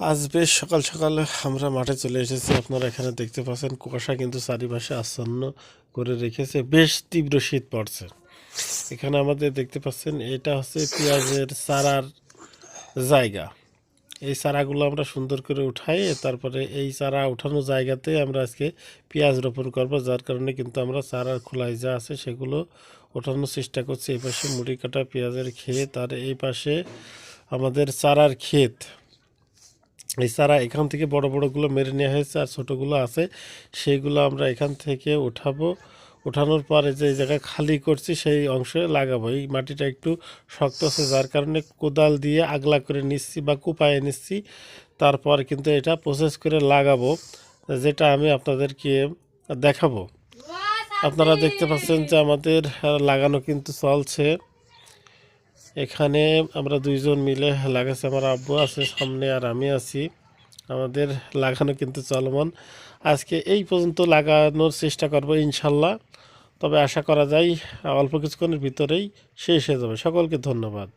আজ বেশ সকাল সকাল আমরা মাঠে চলে এসেছি। আপনারা এখানে দেখতে পাচ্ছেন, কুয়াশা কিন্তু চারিপাশে আচ্ছন্ন করে রেখেছে। বেশ তীব্র শীত পড়ছে। এখানে আমাদের দেখতে পাচ্ছেন, এটা হচ্ছে পেঁয়াজের চারার জায়গা। এই চারাগুলো আমরা সুন্দর করে উঠাই, তারপরে এই চারা উঠানো জায়গাতে আমরা আজকে পেঁয়াজ রোপণ করব, যার কারণে কিন্তু আমরা চারার খোলাই যা আছে সেগুলো ওঠানোর চেষ্টা করছি। এই পাশে মুড়ি কাটা পেঁয়াজের ক্ষেত, আর এই পাশে আমাদের চারার ক্ষেত। চারা এখান থেকে বড় বড়গুলো মেরে নেওয়া হয়েছে আর ছোটোগুলো আছে সেইগুলো আমরা এখান থেকে উঠাবো। উঠানোর পরে যে জায়গায় খালি করছি, সেই অংশে লাগাবো। এই মাটিটা একটু শক্ত আছে, যার কারণে কোদাল দিয়ে আগলা করে নিচ্ছি বা কুপায়ে নিচ্ছি। তারপর কিন্তু এটা প্রসেস করে লাগাবো, যেটা আমি আপনাদেরকে দেখাবো। আপনারা দেখতে পাচ্ছেন যে আমাদের লাগানো কিন্তু চলছে। এখানে আমরা দুইজন মিলে লাগাচ্ছি আমার আব্বু আছে, সামনে আর আমি আছি। আমাদের লাগানো কিন্তু চলমান। আজকে এই পর্যন্ত লাগানোর চেষ্টা করব ইনশাল্লাহ। তবে আশা করা যায়, অল্প কিছুক্ষণের ভিতরেই শেষ হয়ে যাবে। সকলকে ধন্যবাদ।